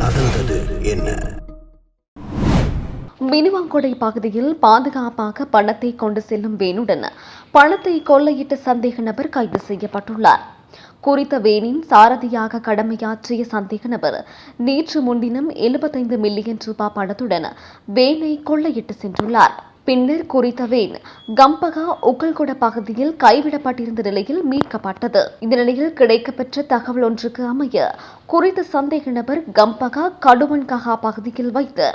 நடந்தது என்ன? மினுவாங்கொடை பகுதியில் பாதுகாப்பாக பணத்தை கொண்டு செல்லும் வேனுடன் பணத்தை கொள்ளையிட்ட சந்தேக நபர் கைது செய்யப்பட்டுள்ளார். குறித்த வேனின் சாரதியாக கடமையாற்றிய சந்தேக நபர் நேற்று முன்தினம் எழுபத்தைந்து மில்லியன் ரூபாய் பணத்துடன் வேனை கொள்ளையிட்டு சென்றுள்ளார். பின்னர் குறித்த வேன் கம்பகா உக்கல்கொட பகுதியில் கைவிடப்பட்டிருந்த நிலையில் மீட்கப்பட்டது. இந்த நிலையில் கிடைக்கப்பெற்ற தகவல் ஒன்றுக்கு அமைய குறித்த சந்தேக நபர் கம்பகா கடுவன்கஹா பகுதியில் வைத்து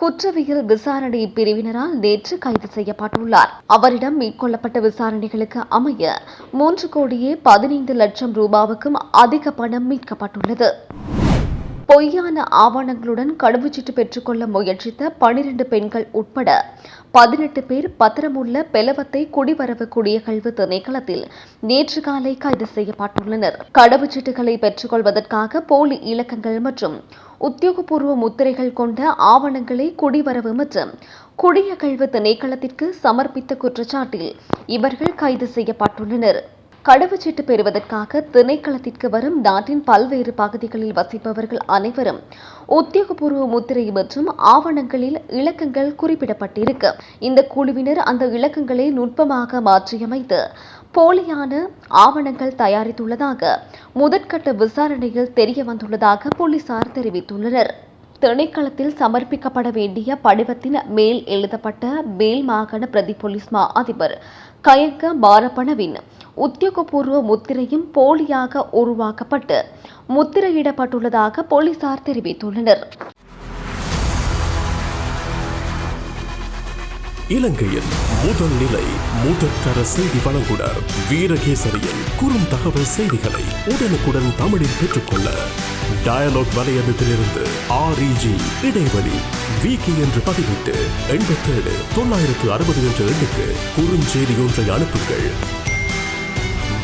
குற்றவியல் விசாரணை பிரிவினரால் நேற்று கைது செய்யப்பட்டுள்ளார். அவரிடம் மேற்கொள்ளப்பட்ட விசாரணைகளுக்கு அமைய மூன்று கோடியே பதினைந்து லட்சம் ரூபாவுக்கும் அதிக பணம் மீட்கப்பட்டுள்ளது. பொய்யான ஆவணங்களுடன் கடவுச்சீட்டு பெற்றுக்கொள்ள முயற்சித்த பனிரெண்டு பெண்கள் உட்பட பதினெட்டு பேர் பத்திரமுள்ள பெலவத்தை குடிவரவு குடியகழ்வு திணைக்களத்தில் நேற்று காலை கைது செய்யப்பட்டுள்ளனர். கடவுச்சீட்டுகளை பெற்றுக்கொள்வதற்காக போலி இலக்கங்கள் மற்றும் உத்தியோகபூர்வ முத்திரைகள் கொண்ட ஆவணங்களை குடிவரவு மற்றும் குடியகழ்வு திணைக்களத்திற்கு சமர்ப்பித்த குற்றச்சாட்டில் இவர்கள் கைது செய்யப்பட்டுள்ளனர். கடவுச்சீட்டு பெறுவதற்காக திணைக்களத்திற்கு வரும் நாட்டின் பல்வேறு பகுதிகளில் வசிப்பவர்கள் அனைவரும் உத்தியோகபூர்வ முத்திரை மற்றும் ஆவணங்களில் இலக்கங்கள் குறிப்பிடப்பட்டிருக்கு. இந்த குழுவினர் அந்த இலக்கங்களை நுட்பமாக மாற்றியமைத்து போலியான ஆவணங்கள் தயாரித்துள்ளதாக முதற்கட்ட விசாரணையில் தெரிய வந்துள்ளதாக போலீசார் தெரிவித்துள்ளனர். திணைக்களத்தில் சமர்ப்பிக்கப்பட வேண்டிய படிவத்தின் மேல் எழுதப்பட்ட மேல் மாகாண பிரதி போலீஸ் மா அதிபர் கயங்க மாரப்பணவின் உத்தியோகபூர்வ முத்திரையும் போலியாக உருவாக்கப்பட்டு முத்திரையிடப்பட்டுள்ளதாக போலீசார் தெரிவித்துள்ளனர். இலங்கையின் முதல் நிலை முதற்கர செய்தி வழங்குனர் வீரகேசரியின் குறுந்தகவல் செய்திகளை உடனுக்குடன் தமிழில் பெற்றுக்கொள்ள டயலாக் வலையமைப்பிலிருந்து ஆர்இஜி இடைவெளி விகி என்று பதிவிட்டு எண்பத்தேழு தொள்ளாயிரத்து அறுபது என்ற எண்ணுக்கு குறுஞ்செய்தி ஒன்றை அனுப்புங்கள்.